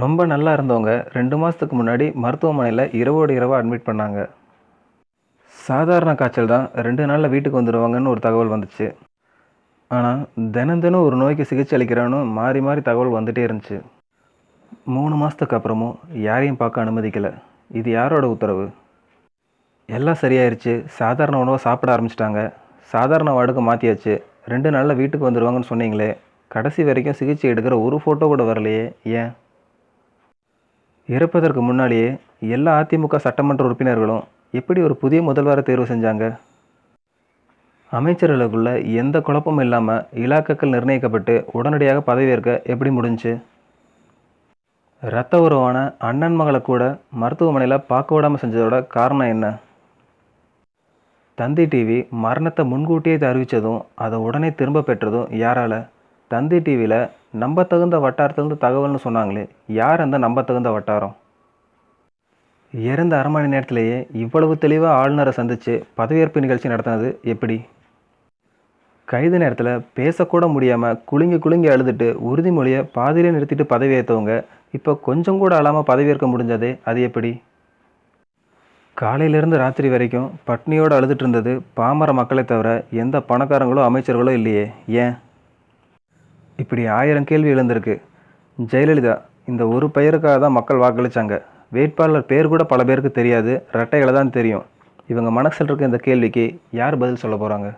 ரொம்ப நல்லா இருந்தவங்க ரெண்டு மாதத்துக்கு முன்னாடி மருத்துவமனையில் இரவோடு இரவாக அட்மிட் பண்ணாங்க. சாதாரண காய்ச்சல் தான். ரெண்டு நாளில் வீட்டுக்கு வந்துடுவாங்கன்னு ஒரு தகவல் வந்துச்சு. ஆனால் தினம் தினம் ஒரு நோய்க்கு சிகிச்சை அளிக்கிறான்னு மாறி மாறி தகவல் வந்துகிட்டே இருந்துச்சு. மூணு மாதத்துக்கு அப்புறமும் யாரையும் பார்க்க அனுமதிக்கலை. இது யாரோட உத்தரவு? எல்லாம் சரியாயிருச்சு. சாதாரண உணவை சாப்பிட ஆரம்பிச்சிட்டாங்க. சாதாரண வார்டுக்கு மாற்றியாச்சு ரெண்டு நாளில் வீட்டுக்கு வந்துடுவாங்கன்னு சொன்னீங்களே. கடைசி வரைக்கும் சிகிச்சை எடுக்கிற ஒரு ஃபோட்டோ கூட வரலையே. ஏன்? இறப்பதற்கு முன்னாடியே எல்லா அதிமுக சட்டமன்ற உறுப்பினர்களும் எப்படி ஒரு புதிய முதல்வரை தேர்வு செஞ்சாங்க? அமைச்சர்களுக்குள்ள எந்த குழப்பமும் இல்லாமல் இலாக்காக்கள் நிர்ணயிக்கப்பட்டு உடனடியாக பதவியேற்க எப்படி முடிஞ்சுச்சு இரத்த உறவான அண்ணன் மகளை கூட மருத்துவமனையில் பார்க்க விடாமல் செஞ்சதோட காரணம் என்ன? தந்தி டிவி மரணத்தை முன்கூட்டியே அறிவித்ததும் அதை உடனே திரும்ப பெற்றதும் யாரால்? தந்தி டிவியில் நம்பத்தகுந்த வட்டாரத்திலிருந்து தகவல்னு சொன்னாங்களே யார் அந்த நம்பத்தகுந்த வட்டாரம்? இறந்த அரை மணி நேரத்திலேயே இவ்வளவு தெளிவாக ஆளுநரை சந்தித்து பதவியேற்பு நிகழ்ச்சி நடத்தினது எப்படி? கைது நேரத்தில் பேசக்கூட முடியாமல் குலுங்கி குலுங்கி அழுதுட்டு உறுதிமொழியை பாதியிலே நிறுத்திட்டு பதவியேற்றவங்க இப்போ கொஞ்சம் கூட அழாமல் பதவியேற்க முடிஞ்சதே அது எப்படி? காலையிலேருந்து ராத்திரி வரைக்கும் பட்னியோடு அழுதுட்டு இருந்தது பாமர மக்களை தவிர எந்த பணக்காரங்களோ அமைச்சர்களோ இல்லையே ஏன்? இப்படி ஆயிரம் கேள்வி எழுந்திருக்கு. ஜெயலலிதா இந்த ஒரு பெயருக்காக தான் மக்கள் வாக்களித்தாங்க வேட்பாளர் பேர் கூட பல பேருக்கு தெரியாது ரெட்டைகளை தான் தெரியும். இவங்க மனசில் இருக்க இந்த கேள்விக்கு யார் பதில் சொல்ல போகிறாங்க